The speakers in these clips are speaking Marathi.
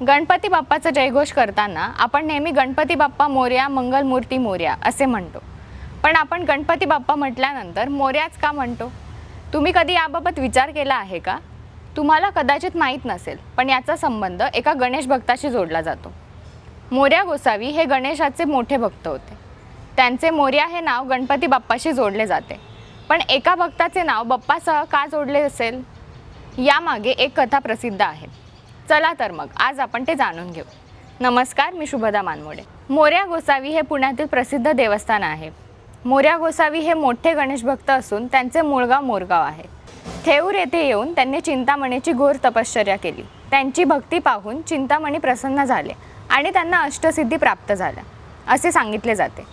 गणपती बाप्पाचा जयघोष करताना आपण नेहमी गणपती बाप्पा मोर्या मंगलमूर्ती मोर्या असे म्हणतो. पण आपण गणपती बाप्पा म्हटल्यानंतर मोर्याच का म्हणतो? तुम्ही कधी याबाबत विचार केला आहे का? तुम्हाला कदाचित माहीत नसेल पण याचा संबंध एका गणेश भक्ताशी जोडला जातो. मोर्या गोसावी हे गणेशाचे मोठे भक्त होते. त्यांचे मोर्या हे नाव गणपती बाप्पाशी जोडले जाते. पण एका भक्ताचे नाव बाप्पासह का जोडले असेल? यामागे एक कथा प्रसिद्ध आहे. चला तर मग आज आपण ते जाणून घेऊ. नमस्कार मी शुभदा मानमोडे. मोर्या गोसावी हे पुण्यातील प्रसिद्ध देवस्थान आहे. मोर्या गोसावी हे मोठे गणेश भक्त असून त्यांचे मूळगाव मोरगाव आहे. थेऊर येथे येऊन त्यांनी चिंतामणीची घोर तपश्चर्या केली. त्यांची भक्ती पाहून चिंतामणी प्रसन्न झाले आणि त्यांना अष्टसिद्धी प्राप्त झाल्या असे सांगितले जाते.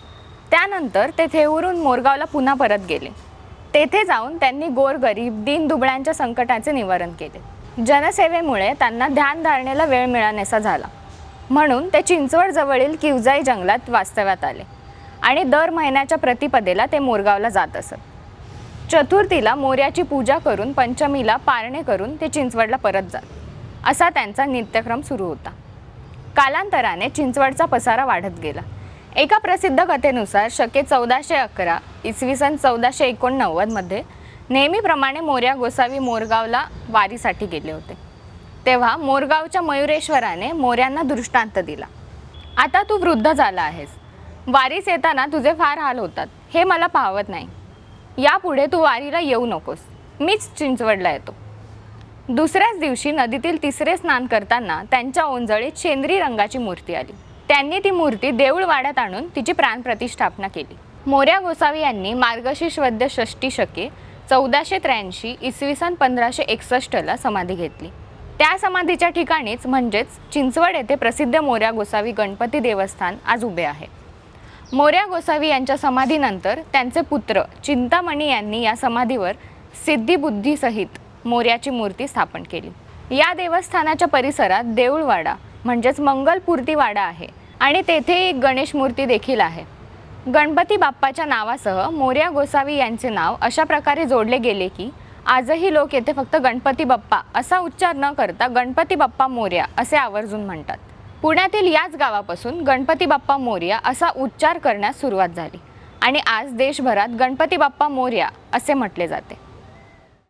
त्यानंतर ते थेऊरून मोरगावला पुन्हा परत गेले. तेथे जाऊन त्यांनी गोरगरीब दीन दुबळ्यांच्या संकटाचे निवारण केले. जनसेवेमुळे त्यांना ध्यान धारणेला वेळ मिळानेसा झाला. म्हणून ते चिंचवडजवळील किवजाई जंगलात वास्तव्यात आले आणि दर महिन्याच्या प्रतिपदेला ते मोरगावला जात असत. चतुर्थीला मोर्याची पूजा करून पंचमीला पारणे करून ते चिंचवडला परत जात. असा त्यांचा नित्यक्रम सुरू होता. कालांतराने चिंचवडचा पसारा वाढत गेला. एका प्रसिद्ध कथेनुसार शके चौदाशे अकरा इसवी सन चौदाशे एकोणनव्वदमध्ये नेहमीप्रमाणे मोर्या गोसावी मोरगावला वारीसाठी गेले होते. तेव्हा मोरगावच्या मयुरेश्वराने मोर्यांना दृष्टांत दिला. आता तू वृद्ध झाला आहेस. वारीस येताना तुझे फार हाल होतात. हे मला पाहवत नाही. यापुढे तू वारीला येऊ नकोस. मीच चिंचवडला येतो. दुसऱ्याच दिवशी नदीतील तिसरे स्नान करताना त्यांच्या ओंजळीत शेंद्री रंगाची मूर्ती आली. त्यांनी ती मूर्ती देऊळवाड्यात आणून तिची प्राणप्रतिष्ठापना केली. मोर्या गोसावी यांनी मार्गशीर्ष वद्य षष्टी शके चौदाशे त्र्याऐंशी इसवी सन पंधराशे एकसष्टला समाधी घेतली. त्या समाधीच्या ठिकाणीच म्हणजेच चिंचवड येथे प्रसिद्ध मोऱ्या गोसावी गणपती देवस्थान आज उभे आहे. मोऱ्या गोसावी यांच्या समाधीनंतर त्यांचे पुत्र चिंतामणी यांनी या समाधीवर सिद्धिबुद्धीसहित मोऱ्याची मूर्ती स्थापन केली. या देवस्थानाच्या परिसरात देऊळवाडा म्हणजेच मंगलपूर्तीवाडा आहे आणि तेथे एक गणेश मूर्ती देखील आहे. गणपती बाप्पाच्या नावासह मोर्या गोसावी यांचे नाव अशा प्रकारे जोडले गेले की आजही लोक येथे फक्त गणपती बाप्पा असा उच्चार न करता गणपती बाप्पा मोर्या असे आवर्जून म्हणतात. पुण्यातील याच गावापासून गणपती बाप्पा मोर्या असा उच्चार करण्यास सुरुवात झाली आणि आज देशभरात गणपती बाप्पा मोर्या असे म्हटले जाते.